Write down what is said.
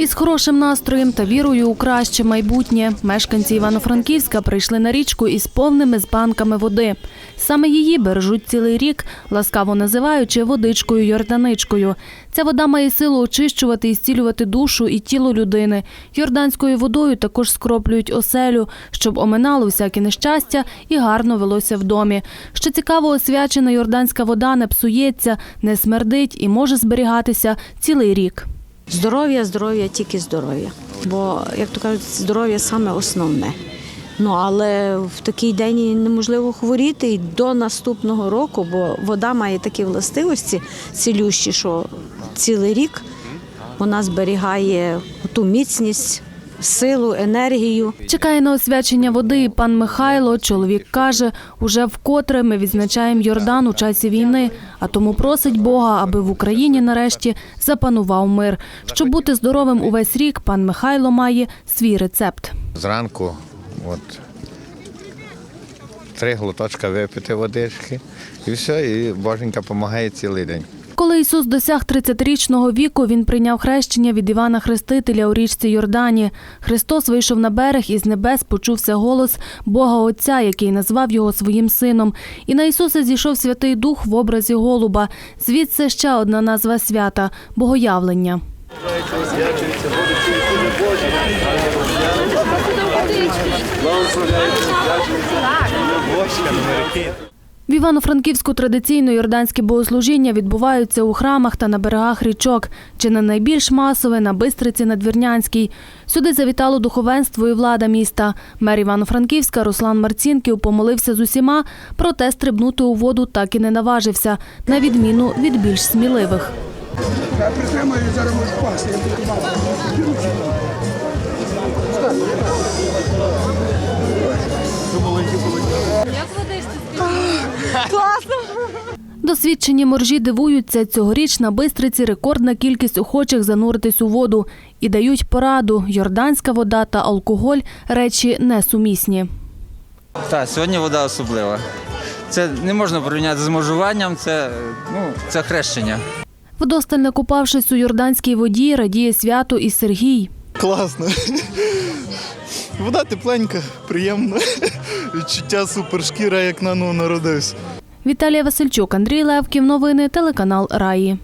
Із хорошим настроєм та вірою у краще майбутнє мешканці Івано-Франківська прийшли на річку із повними з банками води. Саме її бережуть цілий рік, ласкаво називаючи водичкою Йорданичкою. Ця вода має силу очищувати і зцілювати душу і тіло людини. Йорданською водою також скроплюють оселю, щоб оминало всяке нещастя і гарно велося в домі. Що цікаво, освячена йорданська вода не псується, не смердить і може зберігатися цілий рік. Здоров'я, здоров'я, тільки здоров'я. Бо, як то кажуть, здоров'я саме основне. Ну але в такий день неможливо хворіти і до наступного року, бо вода має такі властивості цілющі, що цілий рік вона зберігає ту міцність, силу, енергію. Чекає на освячення води і пан Михайло. Чоловік каже, уже вкотре ми відзначаємо Йордан у часі війни, а тому просить Бога, аби в Україні нарешті запанував мир. Щоб бути здоровим увесь рік, пан Михайло має свій рецепт. Зранку от, три глоточка випити водички і все, і боженька допомагає цілий день. Коли Ісус досяг 30-річного віку, він прийняв хрещення від Івана Хрестителя у річці Йордані. Христос вийшов на берег і з небес почувся голос Бога Отця, який назвав його своїм сином. І на Ісуса зійшов Святий Дух в образі голуба. Звідси ще одна назва свята богоявлення. В Івано-Франківську традиційно йорданські богослужіння відбуваються у храмах та на берегах річок. Чи не найбільш масове на Бистриці Надвірнянській. Сюди завітало духовенство і влада міста. Мер Івано-Франківська Руслан Марцінків помолився з усіма, проте стрибнути у воду так і не наважився, на відміну від більш сміливих. Зараз можу мало. Досвідчені моржі дивуються, цьогоріч на Бистриці рекордна кількість охочих зануритись у воду і дають пораду. Йорданська вода та алкоголь – речі несумісні. Так, сьогодні вода особлива. Це не можна порівняти з можуванням, це, ну, це хрещення. Вдосталь накупавшись у йорданській воді, радіє свято і Сергій. Класно. Вода тепленька, приємна. Відчуття супершкіра, як як наново народився. Віталія Васильчук, Андрій Левків. Новини телеканал Раї.